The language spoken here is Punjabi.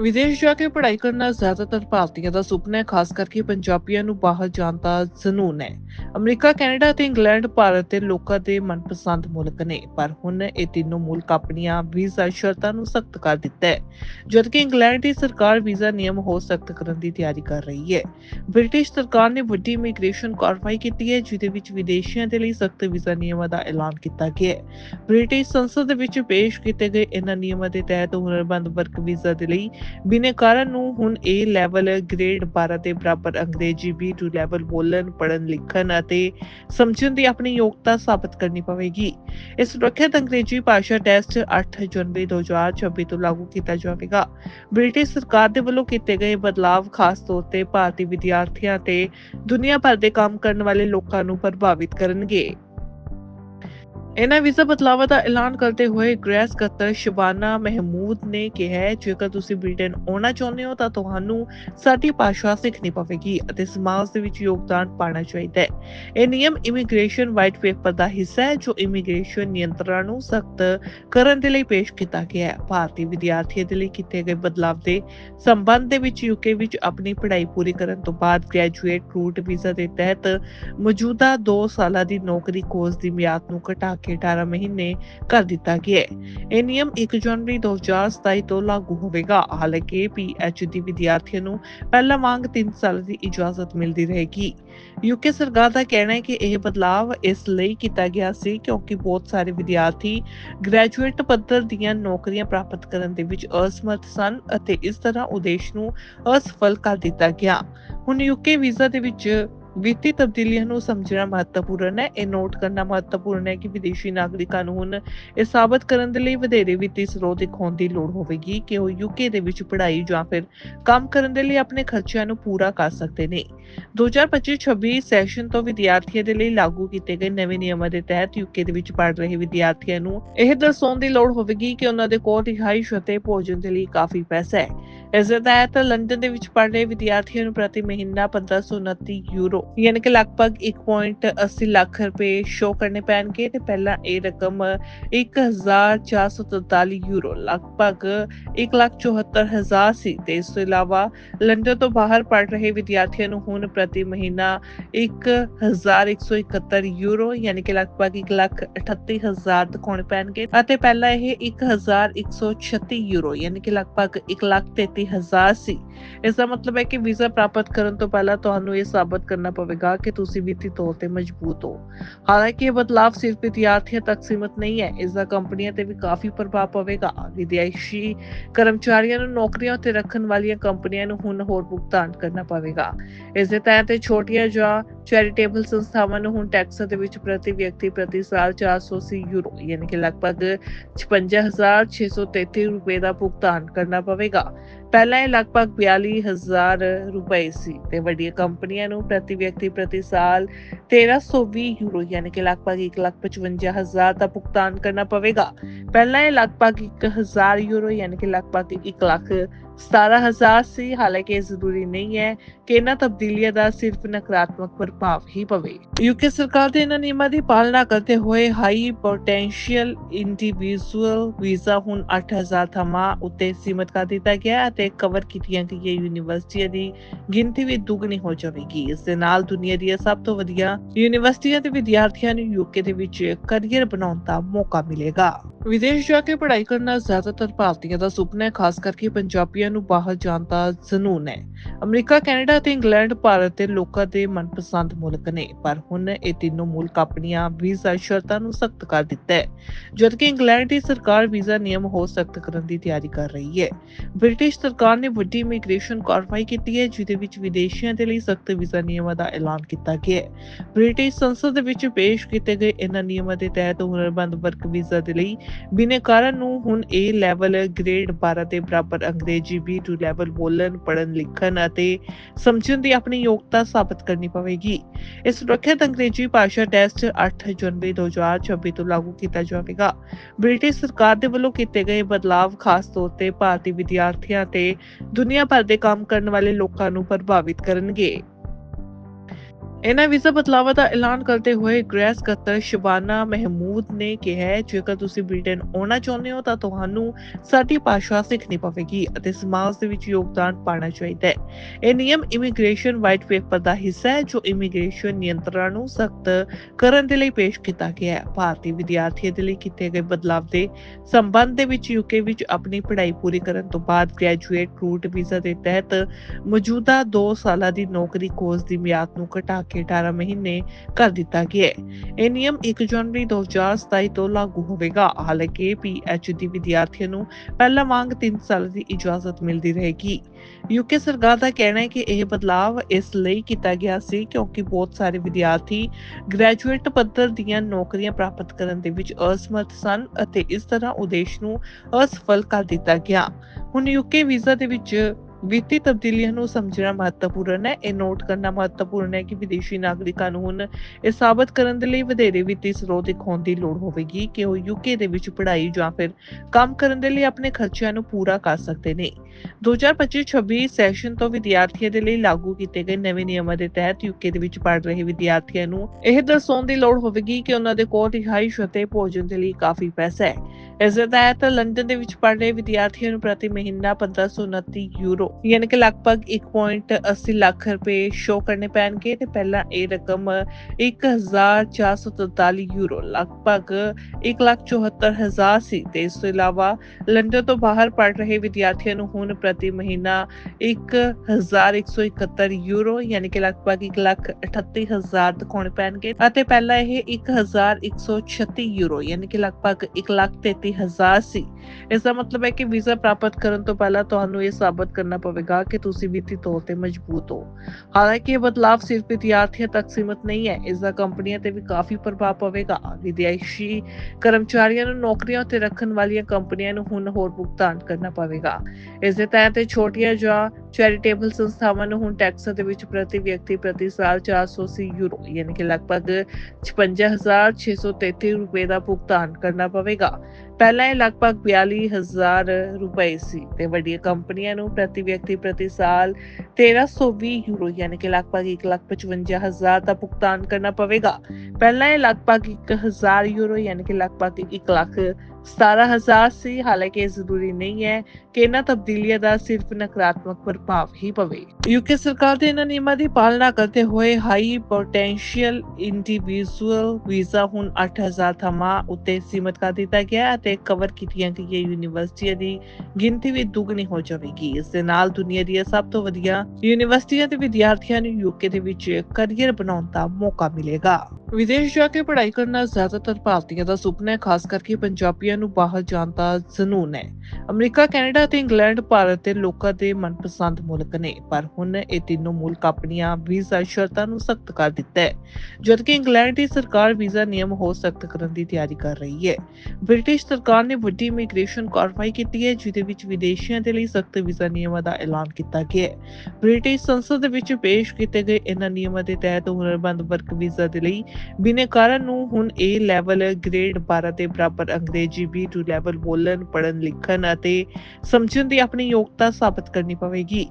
ਵਿਦੇਸ਼ ਜਾ ਕੇ ਪੜ੍ਹਾਈ ਕਰਨਾ ਜ਼ਿਆਦਾਤਰ ਭਾਰਤੀਆਂ ਦਾ ਸੁਪਨਾ ਹੈ, ਖਾਸ ਕਰਕੇ ਪੰਜਾਬੀਆਂ ਨੂੰ ਬਾਹਰ ਜਾਣ ਦਾ ਜਨੂਨ ਹੈ। ਅਮਰੀਕਾ, ਕੈਨੇਡਾ ਅਤੇ ਇੰਗਲੈਂਡ ਭਾਰਤ ਦੇ ਲੋਕਾਂ ਦੇ ਮਨਪਸੰਦ ਮੁਲਕ ਨੇ, ਪਰ ਹੁਣ ਇਹ ਤਿੰਨੋਂ ਮੁਲਕ ਆਪਣੀਆਂ ਵੀਜ਼ਾ ਸ਼ਰਤਾਂ ਨੂੰ ਸਖਤ ਕਰ ਦਿੱਤਾ ਹੈ, ਜਦਕਿ ਇੰਗਲੈਂਡ ਦੀ ਸਰਕਾਰ ਵੀਜ਼ਾ ਨਿਯਮ ਹੋਰ ਸਖਤ ਕਰਨ ਦੀ ਤਿਆਰੀ ਕਰ ਰਹੀ ਹੈ। ਬ੍ਰਿਟਿਸ਼ ਸਰਕਾਰ ਨੇ ਵੱਡੀ ਇਮੀਗ੍ਰੇਸ਼ਨ ਕਾਰਵਾਈ ਕੀਤੀ ਹੈ, ਜਿਹਦੇ ਵਿੱਚ ਵਿਦੇਸ਼ੀਆਂ ਦੇ ਲਈ ਸਖਤ ਵੀਜ਼ਾ ਨਿਯਮਾਂ ਦਾ ਐਲਾਨ ਕੀਤਾ ਗਿਆ ਹੈ। ਬ੍ਰਿਟਿਸ਼ ਸੰਸਦ ਵਿੱਚ ਪੇਸ਼ ਕੀਤੇ ਗਏ ਇਹਨਾਂ ਨਿਯਮਾਂ ਦੇ ਤਹਿਤ ਹੁਨਰਮੰਦ ਵਰਗ ਵੀਜ਼ਾ ਦੇ ਲਈ ਬਿਨੇਕਾਰਾਂ ਨੂੰ ਹੁਣ A ਲੈਵਲ ਗ੍ਰੇਡ 12 ਦੇ ਬਰਾਬਰ ਅੰਗਰੇਜ਼ੀ B2 ਲੈਵਲ ਬੋਲਣ, ਪੜ੍ਹਨ, ਲਿਖਣ ਅਤੇ ਸਮਝਣ ਦੀ ਆਪਣੀ ਯੋਗਤਾ ਸਾਬਤ ਕਰਨੀ ਪਵੇਗੀ। ਇਸ ਸੁਰੱਖਿਅਤ ਅੰਗਰੇਜ਼ੀ ਭਾਸ਼ਾ ਟੈਸਟ 8 ਜਨਵਰੀ 2026 ਤੋਂ ਲਾਗੂ ਕੀਤਾ ਜਾਵੇਗਾ। ਬ੍ਰਿਟਿਸ਼ ਸਰਕਾਰ ਦੇ ਵੱਲੋਂ ਕੀਤੇ ਗਏ ਬਦਲਾਵ ਖਾਸ ਤੌਰ ਤੇ ਭਾਰਤੀ ਵਿਦਿਆਰਥੀਆਂ ਤੇ ਦੁਨੀਆ ਭਰ ਦੇ ਕੰਮ ਕਰਨ ਵਾਲੇ ਲੋਕਾਂ ਨੂੰ ਪ੍ਰਭਾਵਿਤ ਕਰਨਗੇ। ਇਹਨਾਂ ਵੀਜ਼ਾ ਬਦਲਾਵਾਂ ਦਾ ਐਲਾਨ ਕਰਦੇ ਹੋਏ ਗ੍ਰੈਸ ਸਕੱਤਰ ਸ਼ਬਾਨਾ ਮਹਿਮੂਦ ਨੇ ਕਿਹਾ ਜੇਕਰ ਤੁਸੀਂ ਬ੍ਰਿਟੇਨ ਆਉਣਾ ਚਾਹੁੰਦੇ ਹੋ ਤਾਂ ਤੁਹਾਨੂੰ ਸਾਡੀ ਭਾਸ਼ਾ ਸਿੱਖਣੀ ਪਵੇਗੀ ਅਤੇ ਸਮਾਜ ਦੇ ਵਿੱਚ ਯੋਗਦਾਨ ਪਾਉਣਾ ਚਾਹੀਦਾ ਹੈ। ਇਹ ਨਿਯਮ ਇਮੀਗ੍ਰੇਸ਼ਨ ਵਾਈਟ ਪੇਪਰ ਦਾ ਹਿੱਸਾ ਹੈ, ਜੋ ਇਮੀਗ੍ਰੇਸ਼ਨ ਨਿਯੰਤਰਣਾਂ ਨੂੰ ਸਖਤ ਕਰਨ ਦੇ ਲਈ ਪੇਸ਼ ਕੀਤਾ ਗਿਆ ਹੈ। ਭਾਰਤੀ ਵਿਦਿਆਰਥੀਆਂ ਦੇ ਲਈ ਕੀਤੇ ਗਏ ਬਦਲਾਵ ਦੇ ਸੰਬੰਧ ਦੇ ਵਿੱਚ ਯੂਕੇ ਵਿੱਚ ਆਪਣੀ ਪੜ੍ਹਾਈ ਪੂਰੀ ਕਰਨ ਤੋਂ ਬਾਅਦ ਗ੍ਰੈਜੂਏਟ ਰੂਟ ਵੀਜ਼ਾ ਦੇ ਤਹਿਤ ਮੌਜੂਦਾ 2 ਸਾਲਾਂ ਦੀ ਨੌਕਰੀ ਕੋਰਸ ਦੀ ਮਿਆਦ ਨੂੰ ਘਟਾ ਕੇ 18 ਮਹੀਨੇ ਕਰ ਦਿੱਤਾ ਗਿਆ ਹੈ। ਇਹ ਨਿਯਮ 1 ਜਨਵਰੀ 2027 ਤੋਂ ਲਾਗੂ ਹੋਵੇਗਾ। ਹਾਲਾਂਕਿ ਪੀਐਚਡੀ ਵਿਦਿਆਰਥੀਆਂ ਨੂੰ ਪਹਿਲਾਂ ਵਾਂਗ 3 ਸਾਲ ਦੀ ਇਜਾਜ਼ਤ ਮਿਲਦੀ ਰਹੇਗੀ। ਯੂਕੇ ਸਰਕਾਰ ਦਾ ਕਹਿਣਾ ਹੈ ਕਿ ਇਹ ਬਦਲਾਵ ਇਸ ਲਈ ਕੀਤਾ ਗਿਆ ਸੀ ਕਿਉਂਕਿ ਬਹੁਤ ਸਾਰੇ ਵਿਦਿਆਰਥੀ ਗ੍ਰੈਜੂਏਟ ਪੱਧਰ ਦੀਆਂ ਨੌਕਰੀਆਂ ਪ੍ਰਾਪਤ ਕਰਨ ਦੇ ਵਿੱਚ ਅਸਮਰਥ ਸਨ ਅਤੇ ਇਸ ਤਰ੍ਹਾਂ ਉਦੇਸ਼ ਨੂੰ ਅਸਫਲ ਕਰ ਦਿੱਤਾ ਗਿਆ। ਹੁਣ ਯੂਕੇ ਵੀਜ਼ਾ ਦੇ ਵਿੱਚ ਵਿੱਤੀ ਤਬਦੀਲੀਆਂ ਨੂੰ ਸਮਝਣਾ ਮਹੱਤਵਪੂਰਨ ਹੈ। ਇਹ ਨੋਟ ਕਰਨਾ ਮਹੱਤਵਪੂਰਨ ਹੈ ਕਿ ਵਿਦੇਸ਼ੀ ਨਾਗਰਿਕਾਂ ਨੂੰ ਇਹ ਸਾਬਤ ਕਰਨ ਦੇ ਲਈ ਵਧੇਰੇ ਵਿੱਤੀ ਸਰੋਤ ਦਿਖਾਉਣ ਦੀ ਲੋੜ ਹੋਵੇਗੀ ਕਿ ਉਹ ਯੂਕੇ ਦੇ ਵਿੱਚ ਪੜ੍ਹਾਈ ਜਾਂ ਫਿਰ ਕੰਮ ਕਰਨ ਦੇ ਲਈ ਆਪਣੇ ਖਰਚਿਆਂ ਨੂੰ ਪੂਰਾ ਕਰ ਸਕਦੇ ਨੇ। 2025-26 ਸੈਸ਼ਨ ਤੋਂ ਵਿਦਿਆਰਥੀਆਂ ਦੇ ਲਈ ਲਾਗੂ ਕੀਤੇ ਗਏ ਨਵੇਂ ਨਿਯਮਾਂ ਦੇ ਤਹਿਤ ਯੂਕੇ ਦੇ ਵਿੱਚ ਪੜ੍ਹ ਰਹੇ ਵਿਦਿਆਰਥੀਆਂ ਨੂੰ ਇਹ ਦਰਸਾਉਣ ਦੀ ਲੋੜ ਹੋਵੇਗੀ ਕਿ ਉਹਨਾਂ ਦੇ ਕੋਲ ਰਿਹਾਇਸ਼ ਅਤੇ ਭੋਜਨ ਦੇ ਲਈ ਕਾਫੀ ਪੈਸਾ ਹੈ। ਇਸ ਦੇ ਤਹਿਤ ਲੰਡਨ ਦੇ ਵਿੱਚ ਪੜ੍ਹ ਰਹੇ ਵਿਦਿਆਰਥੀਆਂ ਨੂੰ ਪ੍ਰਤੀ ਮਹੀਨਾ 1529 ਯੂਰੋ ਯਾਨੀ ਕਿ ਲਗਭਗ 1.80 ਲੱਖ ਰੁਪਏ ਸ਼ੋ ਕਰਨੇ ਪੈਣਗੇ ਤੇ ਪਹਿਲਾਂ ਇਹ ਰਕਮ 1443 ਯੂਰੋ ਲਗਭਗ 174000 ਸੀ। ਤੇ ਇਸ ਤੋਂ ਇਲਾਵਾ ਲੰਡਨ ਤੋਂ ਬਾਹਰ ਪੜ੍ਹ ਰਹੇ ਵਿਦਿਆਰਥੀਆਂ ਨੂੰ ਹੁਣ ਪ੍ਰਤੀ ਮਹੀਨਾ 1171 ਯੂਰੋ ਯਾਨੀ ਕਿ ਲਗਭਗ 138000 ਦਿਖਾਉਣੇ ਪੈਣਗੇ। ਅਤੇ ਪਹਿਲਾਂ ਇਹ 1136 ਯੂਰੋ ਯਾਨੀ ਕਿ ਲਗਭਗ 133000 ਸੀ। ਇਸ ਦਾ ਮਤਲਬ ਹੈ ਕਿ ਵੀਜ਼ਾ ਪ੍ਰਾਪਤ ਕਰਨ ਤੋਂ ਪਹਿਲਾਂ ਤੁਹਾਨੂੰ ਇਹ ਸਾਬਤ ਕਰਨਾ ਪਵੇਗਾ ਕਿ ਤੁਸੀਂ ਵਿੱਤੀ ਤੌਰ ਤੇ ਮਜ਼ਬੂਤ ਹੋ। ਹਾਲਾਂਕਿ ਇਹ ਬਦਲਾਅ ਸਿਰਫ ਵਿਦਿਆਰਥੀਆਂ ਤੱਕ ਸੀਮਿਤ ਨਹੀਂ ਹੈ, ਇਸ ਦਾ ਕੰਪਨੀਆਂ ਤੇ ਵੀ ਕਾਫੀ ਪ੍ਰਭਾਵ ਪਵੇਗਾ। ਵਿਦੇਸ਼ੀ ਕਰਮਚਾਰੀਆਂ ਨੂੰ ਨੌਕਰੀਆਂ ਉੱਤੇ ਰੱਖਣ ਵਾਲੀਆਂ ਕੰਪਨੀਆਂ ਨੂੰ ਹੁਣ ਹੋਰ ਭੁਗਤਾਨ ਕਰਨਾ ਪਵੇਗਾ। ਇਸ ਦੇ ਤਹਿਤ ਛੋਟੀਆਂ ਜਾਂ ਚੈਰੀਟੇਬਲ ਸੰਸਥਾਵਾਂ ਨੂੰ ਹੁਣ ਟੈਕਸ ਦੇ ਵਿੱਚ ਪ੍ਰਤੀ ਵਿਅਕਤੀ ਪ੍ਰਤੀ ਸਾਲ 480 ਯੂਰੋ, ਯਾਨੀ ਕਿ ਲਗਭਗ 55633 ਰੁਪਏ ਦਾ ਭੁਗਤਾਨ ਕਰਨਾ ਪਵੇਗਾ। ਪਹਿਲਾਂ ਇਹ ਲਗਭਗ 42000 ਰੁਪਏ ਸੀ ਤੇ ਵੱਡੀਆਂ ਕੰਪਨੀਆਂ ਨੂੰ ਪ੍ਰਤੀ ਵਿਅਕਤੀ ਪ੍ਰਤੀ ਸਾਲ 1320 ਯੂਰੋ, ਯਾਨੀ ਕਿ ਲਗਭਗ 155000 ਦਾ ਭੁਗਤਾਨ ਕਰਨਾ ਪਵੇਗਾ। ਪਹਿਲਾਂ ਇਹ ਲਗਭਗ 1000 ਯੂਰੋ, ਯਾਨੀ ਕਿ ਲਗਭਗ 1 ਲੱਖ 17000 ਸੀ, ਹਾਲਾਂਕਿ ਇਹ ਜ਼ਰੂਰੀ ਨਹੀਂ ਹੈ ਕਿ ਇਹਨਾਂ ਤਬਦੀਲੀਆਂ ਦਾ ਸਿਰਫ ਨਕਾਰਾਤਮਕ ਪ੍ਰਭਾਵ ਹੀ ਪਵੇ। ਯੂਕੇ ਸਰਕਾਰ ਦੇ ਇਹਨਾਂ ਨਿਯਮਾਂ ਦੀ ਪਾਲਣਾ ਕਰਦੇ ਹੋਏ ਹਾਈ ਪੋਟੈਂਸ਼ੀਅਲ ਇੰਡੀਵਿਜੂਅਲ ਵੀਜ਼ਾ ਹੁਣ 8000 ਥਮਾਂ ਉੱਤੇ ਸੀਮਤ ਕਰ ਦਿੱਤਾ ਗਿਆ ਅਤੇ ਕਵਰ ਕੀਤੀਆਂ ਗਈਆਂ ਯੂਨੀਵਰਸਿਟੀਆਂ ਦੀ ਗਿਣਤੀ ਵੀ ਦੁੱਗਣੀ ਹੋ ਜਾਵੇਗੀ। ਇਸ ਦੇ ਨਾਲ ਦੁਨੀਆ ਦੀਆਂ ਸਭ ਤੋਂ ਵਧੀਆ ਯੂਨੀਵਰਸਿਟੀਆਂ ਦੇ ਵਿਦਿਆਰਥੀਆਂ ਨੂੰ ਯੂਕੇ ਦੇ ਵਿੱਚ ਕੈਰੀਅਰ ਬਣਾਉਣ ਦਾ ਮੌਕਾ ਮਿਲੇਗਾ। ਵਿਦੇਸ਼ ਜਾ ਕੇ ਪੜ੍ਹਾਈ ਕਰਨਾ ਜ਼ਿਆਦਾਤਰ ਭਾਰਤੀਆਂ ਦਾ ਸੁਪਨਾ ਹੈ, ਖਾਸ ਕਰਕੇ ਪੰਜਾਬੀਆਂ ਨੂੰ ਬਾਹਰ ਜਾਣ ਦਾ ਜਨੂਨ ਹੈ। ਅਮਰੀਕਾ, ਕੈਨੇਡਾ ਅਤੇ ਇੰਗਲੈਂਡ ਭਾਰਤ ਦੇ ਲੋਕਾਂ ਦੇ ਮਨਪਸੰਦ ਮੁਲਕ ਨੇ, ਪਰ ਹੁਣ ਇਹ ਤਿੰਨੋਂ ਮੁਲਕ ਆਪਣੀਆਂ ਵੀਜ਼ਾ ਸ਼ਰਤਾਂ ਨੂੰ ਸਖਤ ਕਰ ਦਿੱਤਾ ਹੈ। ਜਦਕਿ ਇੰਗਲੈਂਡ ਦੀ ਸਰਕਾਰ ਵੀਜ਼ਾ ਨਿਯਮ ਹੋਰ ਸਖਤ ਕਰਨ ਦੀ ਤਿਆਰੀ ਕਰ ਰਹੀ ਹੈ। ਬ੍ਰਿਟਿਸ਼ ਸਰਕਾਰ ਨੇ ਵੱਡੀ ਇਮੀਗ੍ਰੇਸ਼ਨ ਕਾਰਵਾਈ ਕੀਤੀ ਹੈ, ਜਿਹਦੇ ਵਿੱਚ ਵਿਦੇਸ਼ੀਆਂ ਦੇ ਲਈ ਸਖਤ ਵੀਜ਼ਾ ਨਿਯਮਾਂ ਦਾ ਐਲਾਨ ਕੀਤਾ ਗਿਆ ਹੈ। ਬ੍ਰਿਟਿਸ਼ ਸੰਸਦ ਵਿੱਚ ਪੇਸ਼ ਕੀਤੇ ਗਏ ਇਹਨਾਂ ਨਿਯਮਾਂ ਦੇ ਤਹਿਤ ਹੁਨਰਮੰਦ ਵਰਕ ਵੀਜ਼ਾ ਦੇ ਲਈ ਬਿਨੇਕਾਰਾਂ ਨੂੰ ਹੁਣ A ਲੈਵਲ ਗ੍ਰੇਡ 12 ਦੇ ਬਰਾਬਰ ਅੰਗਰੇਜ਼ੀ B2 ਲੈਵਲ ਬੋਲਣ, ਪੜ੍ਹਨ, ਲਿਖਣ ਅਤੇ ਸਮਝਣ ਦੀ ਆਪਣੀ ਯੋਗਤਾ ਸਾਬਤ ਕਰਨੀ ਪਵੇਗੀ। ਇਸ ਸੁਰੱਖਿਅਤ ਅੰਗਰੇਜ਼ੀ ਭਾਸ਼ਾ ਟੈਸਟ 8 ਜਨਵਰੀ 2026 ਤੋਂ ਲਾਗੂ ਕੀਤਾ ਜਾਵੇਗਾ। ਬ੍ਰਿਟਿਸ਼ ਸਰਕਾਰ ਦੇ ਵੱਲੋਂ ਕੀਤੇ ਗਏ ਬਦਲਾਵ ਖਾਸ ਤੌਰ ਤੇ ਭਾਰਤੀ ਵਿਦਿਆਰਥੀਆਂ ਤੇ ਦੁਨੀਆ ਭਰ ਦੇ ਕੰਮ ਕਰਨ ਵਾਲੇ ਲੋਕਾਂ ਨੂੰ ਪ੍ਰਭਾਵਿਤ ਕਰਨਗੇ। ਇਹਨਾਂ ਵੀਜ਼ਾ ਬਦਲਾਵਾਂ ਦਾ ਐਲਾਨ ਕਰਦੇ ਹੋਏ ਗ੍ਰੈਸ ਸਕੱਤਰ ਸ਼ਬਾਨਾ ਮਹਿਮੂਦ ਨੇ ਕਿਹਾ ਜੇਕਰ ਤੁਸੀਂ ਬ੍ਰਿਟੇਨ ਆਉਣਾ ਚਾਹੁੰਦੇ ਹੋ ਤਾਂ ਤੁਹਾਨੂੰ ਸਾਡੀ ਭਾਸ਼ਾ ਸਿੱਖਣੀ ਪਵੇਗੀ ਅਤੇ ਸਮਾਜ ਦੇ ਵਿੱਚ ਯੋਗਦਾਨ ਪਾਉਣਾ ਚਾਹੀਦਾ ਹੈ। ਇਹ ਨਿਯਮ ਇਮੀਗ੍ਰੇਸ਼ਨ ਵਾਈਟ ਪੇਪਰ ਦਾ ਹਿੱਸਾ ਹੈ, ਜੋ ਇਮੀਗ੍ਰੇਸ਼ਨ ਨਿਯੰਤਰਣਾਂ ਨੂੰ ਸਖਤ ਕਰਨ ਦੇ ਲਈ ਪੇਸ਼ ਕੀਤਾ ਗਿਆ ਹੈ। ਭਾਰਤੀ ਵਿਦਿਆਰਥੀਆਂ ਦੇ ਲਈ ਕੀਤੇ ਗਏ ਬਦਲਾਵ ਦੇ ਸੰਬੰਧ ਦੇ ਵਿੱਚ ਯੂਕੇ ਵਿੱਚ ਆਪਣੀ ਪੜ੍ਹਾਈ ਪੂਰੀ ਕਰਨ ਤੋਂ ਬਾਅਦ ਗ੍ਰੈਜੂਏਟ ਰੂਟ ਵੀਜ਼ਾ ਦੇ ਤਹਿਤ ਮੌਜੂਦਾ 2 ਸਾਲਾਂ ਦੀ ਨੌਕਰੀ ਕੋਰਸ ਦੀ ਮਿਆਦ ਨੂੰ ਘਟਾ ਕੇ 18 ਮਹੀਨੇ ਕਰ ਦਿੱਤਾ ਗਿਆ ਹੈ। ਇਹ ਨਿਯਮ 1 ਜਨਵਰੀ 2027 ਤੋਂ ਲਾਗੂ ਹੋਵੇਗਾ। ਹਾਲਾਂਕਿ ਡੀ ਵਿਦਿਆਰਥੀਆਂ ਨੂੰ ਪਹਿਲਾਂ ਵਾਂਗ 3 ਸਾਲ ਦੀ ਇਜਾਜ਼ਤ ਮਿਲਦੀ ਰਹੇਗੀ। ਯੂਕੇ ਸਰਕਾਰ ਦਾ ਕਹਿਣਾ ਹੈ ਕਿ ਇਹ ਬਦਲਾਵ ਇਸ ਲਈ ਕੀਤਾ ਗਿਆ ਸੀ ਕਿਉਂਕਿ ਬਹੁਤ ਸਾਰੇ ਵਿਦਿਆਰਥੀ ਗ੍ਰੈਜੂਏਟ ਪੱਧਰ ਦੀਆਂ ਨੌਕਰੀਆਂ ਪ੍ਰਾਪਤ ਕਰਨ ਦੇ ਵਿੱਚ ਅਸਮਰਥ ਸਨ ਅਤੇ ਇਸ ਤਰ੍ਹਾਂ ਉਦੇਸ਼ ਨੂੰ ਅਸਫਲ ਕਰ ਦਿੱਤਾ ਗਿਆ। ਹੁਣ ਯੂਕੇ ਵੀਜ਼ਾ ਦੇ ਵਿੱਚ ਵਿੱਤੀ ਤਬਦੀਲੀਆਂ ਨੂੰ ਸਮਝਣਾ ਮਹੱਤਵਪੂਰਨ ਹੈ। ਇਹ ਨੋਟ ਕਰਨਾ ਮਹੱਤਵਪੂਰਨ ਹੈ ਕਿ ਵਿਦੇਸ਼ੀ ਨਾਗਰਿਕਾਂ ਨੂੰ ਇਹ ਸਾਬਤ ਕਰਨ ਦੇ ਲਈ ਵਧੇਰੇ ਵਿੱਤੀ ਸਰੋਤ ਦਿਖਾਉਣ ਦੀ ਲੋੜ ਹੋਵੇਗੀ ਕਿ ਉਹ ਯੂਕੇ ਦੇ ਵਿੱਚ ਪੜ੍ਹਾਈ ਜਾਂ ਫਿਰ ਕੰਮ ਕਰਨ ਦੇ ਲਈ ਆਪਣੇ ਖਰਚਿਆਂ ਨੂੰ ਪੂਰਾ ਕਰ ਸਕਦੇ ਨੇ। 2025-26 ਸੈਸ਼ਨ ਤੋਂ ਵਿਦਿਆਰਥੀਆਂ ਦੇ ਲਈ ਲਾਗੂ ਕੀਤੇ ਗਏ ਨਵੇਂ ਨਿਯਮਾਂ ਦੇ ਤਹਿਤ ਯੂਕੇ ਦੇ ਵਿੱਚ ਪੜ੍ਹ ਰਹੇ ਵਿਦਿਆਰਥੀਆਂ ਨੂੰ ਇਹ ਦਰਸਾਉਣ ਦੀ ਲੋੜ ਹੋਵੇਗੀ ਕਿ ਉਹਨਾਂ ਦੇ ਕੋਲ ਰਿਹਾਇਸ਼ ਅਤੇ ਭੋਜਨ ਦੇ ਲਈ ਕਾਫੀ ਪੈਸਾ ਹੈ। ਇਸ ਦੇ ਤਹਿਤ ਲੰਡਨ ਦੇ ਵਿੱਚ ਪੜ੍ਹ ਰਹੇ ਵਿਦਿਆਰਥੀਆਂ ਨੂੰ ਪ੍ਰਤੀ ਮਹੀਨਾ 1529 ਯੂਰੋ ਯਾਨੀ ਕਿ ਲਗਭਗ 1.80 ਲੱਖ ਰੁਪਏ ਸ਼ੋ ਕਰਨੇ ਪੈਣਗੇ ਤੇ ਪਹਿਲਾਂ ਇਹ ਰਕਮ 1443 ਯੂਰੋ ਲਗਭਗ 1,74,000 ਸੀ ਤੇ ਇਸ ਤੋਂ ਇਲਾਵਾ ਲੰਡਨ ਤੋਂ ਬਾਹਰ ਪੜ੍ਹ ਰਹੇ ਵਿਦਿਆਰਥੀਆਂ ਨੂੰ ਹੁਣ ਪ੍ਰਤੀ ਮਹੀਨਾ 1171 ਯੂਰੋ ਯਾਨੀ ਕਿ ਲਗਭਗ 1,38,000 ਦਿਖਾਉਣੇ ਪੈਣਗੇ ਅਤੇ ਪਹਿਲਾਂ ਇਹ 1,136 ਯੂਰੋ ਯਾਨੀ ਕਿ ਲਗਭਗ 1,33,000 ਸੀ। ਇਸ ਦਾ ਮਤਲਬ ਹੈ ਕਿ ਵੀਜ਼ਾ ਪ੍ਰਾਪਤ ਕਰਨ ਤੋਂ ਪਹਿਲਾਂ ਤੁਹਾਨੂੰ ਇਹ ਸਾਬਤ ਕਰਨਾ ਪਵੇਗਾ ਕਿ ਤੁਸੀਂ ਵਿੱਤੀ ਤੌਰ ਤੇ ਮਜ਼ਬੂਤ ਹੋ। ਹਾਲਾਂਕਿ ਇਹ ਬਦਲਾਅ ਸਿਰਫ ਵਿਦਿਆਰਥੀਆਂ ਤੱਕ ਸੀਮਿਤ ਨਹੀਂ ਹੈ, ਇਸ ਦਾ ਕੰਪਨੀਆਂ ਤੇ ਵੀ ਕਾਫੀ ਪ੍ਰਭਾਵ ਪਵੇਗਾ। ਵਿਦੇਸ਼ੀ ਕਰਮਚਾਰੀਆਂ ਨੂੰ ਨੌਕਰੀਆਂ ਤੇ ਰੱਖਣ ਵਾਲੀਆਂ ਕੰਪਨੀਆਂ ਨੂੰ ਹੁਣ ਹੋਰ ਭੁਗਤਾਨ ਕਰਨਾ ਪਵੇਗਾ। ਇਸ ਦੇ ਤਹਿਤ ਛੋਟੀਆਂ ਜਾਂ ਚੈਰੀਟੇਬਲ ਸੰਸਥਾਵਾਂ ਨੂੰ ਹੁਣ ਟੈਕਸ ਦੇ ਵਿੱਚ ਪ੍ਰਤੀ ਵਿਅਕਤੀ ਪ੍ਰਤੀ ਸਾਲ 480 ਯੂਰੋ, ਯਾਨੀ ਕਿ ਲਗਭਗ 56633 ਰੁਪਏ ਦਾ ਭੁਗਤਾਨ ਕਰਨਾ ਪਵੇਗਾ। ਪਹਿਲਾਂ ਇਹ ਲਗਭਗ 42000 ਰੁਪਏ ਸੀ ਤੇ ਵੱਡੀਆਂ ਕੰਪਨੀਆਂ ਨੂੰ ਪ੍ਰਤੀ ਵਿਅਕਤੀ ਪ੍ਰਤੀ ਸਾਲ 1320 ਯੂਰੋ, ਯਾਨੀ ਕਿ ਲਗਭਗ 155000 ਦਾ ਭੁਗਤਾਨ ਕਰਨਾ ਪਵੇਗਾ। ਪਹਿਲਾਂ ਇਹ ਲਗਭਗ 1000 ਯੂਰੋ, ਯਾਨੀ ਕਿ ਲਗਭਗ 1 ਲੱਖ 17000 ਸੀ, ਹਾਲਾਂਕਿ ਇਹ ਜ਼ਰੂਰੀ ਨਹੀਂ ਹੈ ਕਿ ਇਹਨਾਂ ਤਬਦੀਲੀਆਂ ਦਾ ਸਿਰਫ ਨਕਾਰਾਤਮਕ ਪ੍ਰਭਾਵ ਹੀ ਪਵੇ। ਯੂਕੇ ਸਰਕਾਰ ਦੇ ਇਹਨਾਂ ਨਿਯਮਾਂ ਦੀ ਪਾਲਣਾ ਕਰਦੇ ਹੋਏ ਹਾਈ ਪੋਟੈਂਸ਼ੀਅਲ ਇੰਡੀਵਿਜੂਅਲ ਵੀਜ਼ਾ ਹੁਣ 8000 ਥਮਾਂ ਉੱਤੇ ਸੀਮਤ ਕਰ ਦਿੱਤਾ ਗਿਆ ਅਤੇ ਕਵਰ ਕੀਤੀਆਂ ਗਈਆਂ ਯੂਨੀਵਰਸਿਟੀਆਂ ਦੀ ਗਿਣਤੀ ਵੀ ਦੁੱਗਣੀ ਹੋ ਜਾਵੇਗੀ। ਇਸ ਦੇ ਨਾਲ ਦੁਨੀਆ ਦੀਆਂ ਸਭ ਤੋਂ ਵਧੀਆ ਯੂਨੀਵਰਸਿਟੀਆਂ ਦੇ ਵਿਦਿਆਰਥੀਆਂ ਨੂੰ ਯੂਕੇ ਦੇ ਵਿੱਚ ਕੈਰੀਅਰ ਬਣਾਉਣ ਦਾ ਮੌਕਾ ਮਿਲੇਗਾ। ਵਿਦੇਸ਼ ਜਾ ਕੇ ਪੜ੍ਹਾਈ ਕਰਨਾ ਜ਼ਿਆਦਾਤਰ ਭਾਰਤੀਆਂ ਦਾ ਸੁਪਨਾ ਹੈ, ਖਾਸ ਕਰਕੇ ਪੰਜਾਬੀ ਪੰਜਾਬੀਆਂ ਨੂੰ ਬਾਹਰ ਜਾਣ ਦਾ ਜਨੂਨ ਹੈ। ਅਮਰੀਕਾ, ਕੈਨੇਡਾ ਅਤੇ ਇੰਗਲੈਂਡ ਭਾਰਤ ਦੇ ਲੋਕਾਂ ਦੇ ਮਨਪਸੰਦ ਮੁਲਕ ਨੇ, ਪਰ ਹੁਣ ਇਹ ਤਿੰਨੋਂ ਮੁਲਕ ਆਪਣੀਆਂ ਵੀਜ਼ਾ ਸ਼ਰਤਾਂ ਨੂੰ ਸਖਤ ਕਰ ਦਿੱਤਾ ਹੈ, ਜਦਕਿ ਇੰਗਲੈਂਡ ਦੀ ਸਰਕਾਰ ਵੀਜ਼ਾ ਨਿਯਮ ਹੋਰ ਸਖਤ ਕਰਨ ਦੀ ਤਿਆਰੀ ਕਰ ਰਹੀ ਹੈ। ਬ੍ਰਿਟਿਸ਼ ਸਰਕਾਰ ਨੇ ਵੱਡੀ ਇਮੀਗ੍ਰੇਸ਼ਨ ਕਾਰਵਾਈ ਕੀਤੀ ਹੈ, ਜਿਹਦੇ ਵਿੱਚ ਵਿਦੇਸ਼ੀਆਂ ਦੇ ਲਈ ਸਖਤ ਵੀਜ਼ਾ ਨਿਯਮਾਂ ਦਾ ਐਲਾਨ ਕੀਤਾ ਗਿਆ ਹੈ। ਬ੍ਰਿਟਿਸ਼ ਸੰਸਦ ਦੇ ਵਿੱਚ ਪੇਸ਼ ਕੀਤੇ ਗਏ ਇਹਨਾਂ ਨਿਯਮਾਂ ਦੇ ਤਹਿਤ ਹੁਨਰਮੰਦ ਵਰਕ ਵੀਜ਼ਾ ਦੇ ਲਈ ਬਿਨੇਕਾਰਾਂ ਨੂੰ ਹੁਣ ਇਹ ਲੈਵਲ ਗ੍ਰੇਡ 12 ਦੇ ਬਰਾਬਰ ਅੰਗਰੇਜ਼ੀ B2 ਲੈਵਲ ਬੋਲਣ ਪੜ੍ਹਨ ਲਿਖਣ ਅਤੇ ਸਮਝਣ ਦੀ ਆਪਣੀ ਯੋਗਤਾ ਸਾਬਤ ਕਰਨੀ ਪਵੇਗੀ।